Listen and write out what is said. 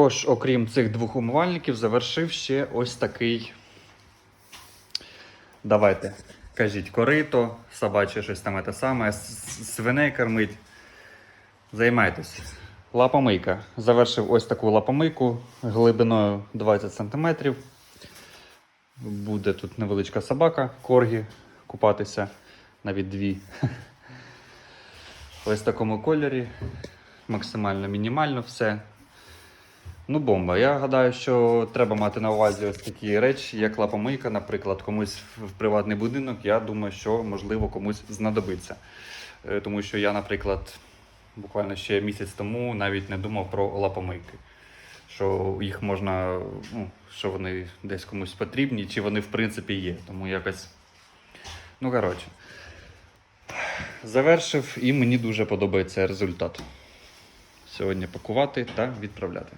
Також, окрім цих двох умивальників, завершив ще ось такий. Давайте, кажіть, корито, собаче щось там те саме, свиней кормить. Займайтесь. Лапомийка. Завершив ось таку лапомийку глибиною 20 см. Буде тут невеличка собака, коргі, купатися, навіть дві. Ось в такому кольорі. Максимально мінімально все. Ну, бомба. Я гадаю, що треба мати на увазі ось такі речі, як лапомийка, наприклад, комусь в приватний будинок. Я думаю, що можливо комусь знадобиться. Е, Тому що я, наприклад, буквально ще місяць тому навіть не думав про лапомийки. Що їх можна, ну, що вони десь комусь потрібні, чи вони в принципі є. Тому якось. Ну, коротше. Завершив і мені дуже подобається результат. Сьогодні пакувати та відправляти.